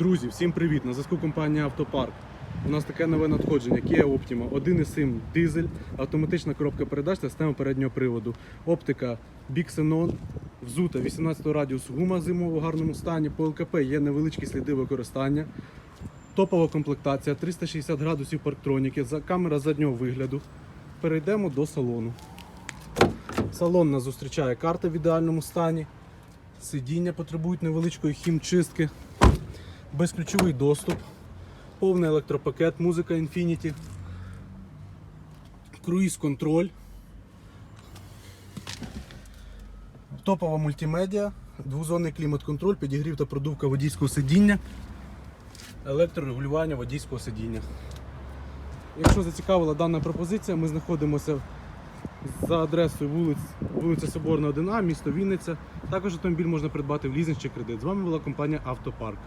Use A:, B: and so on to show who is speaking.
A: Друзі, всім привіт! На зв'язку компанія Автопарк. У нас таке нове надходження Kia Optima 1.7 дизель, автоматична коробка передач та система переднього приводу. Оптика Xenon, взута 18 радіус гума зимова в гарному стані. По ЛКП є невеличкі сліди використання. Топова комплектація 360 градусів парктроніки, камера заднього вигляду. Перейдемо до салону. Салон нас зустрічає карта в ідеальному стані. Сидіння потребують невеличкої хімчистки, безключовий доступ, повний електропакет, музика Infinity, круїз контроль, топова мультимедіа, двозонний клімат-контроль, підігрів та продувка водійського сидіння, електрорегулювання водійського сидіння. Якщо зацікавила дана пропозиція, ми знаходимося за адресою вулиць, вулиця Соборна 1А, місто Вінниця. Також автомобіль можна придбати в лізинг чи кредит. З вами була компанія Автопарк.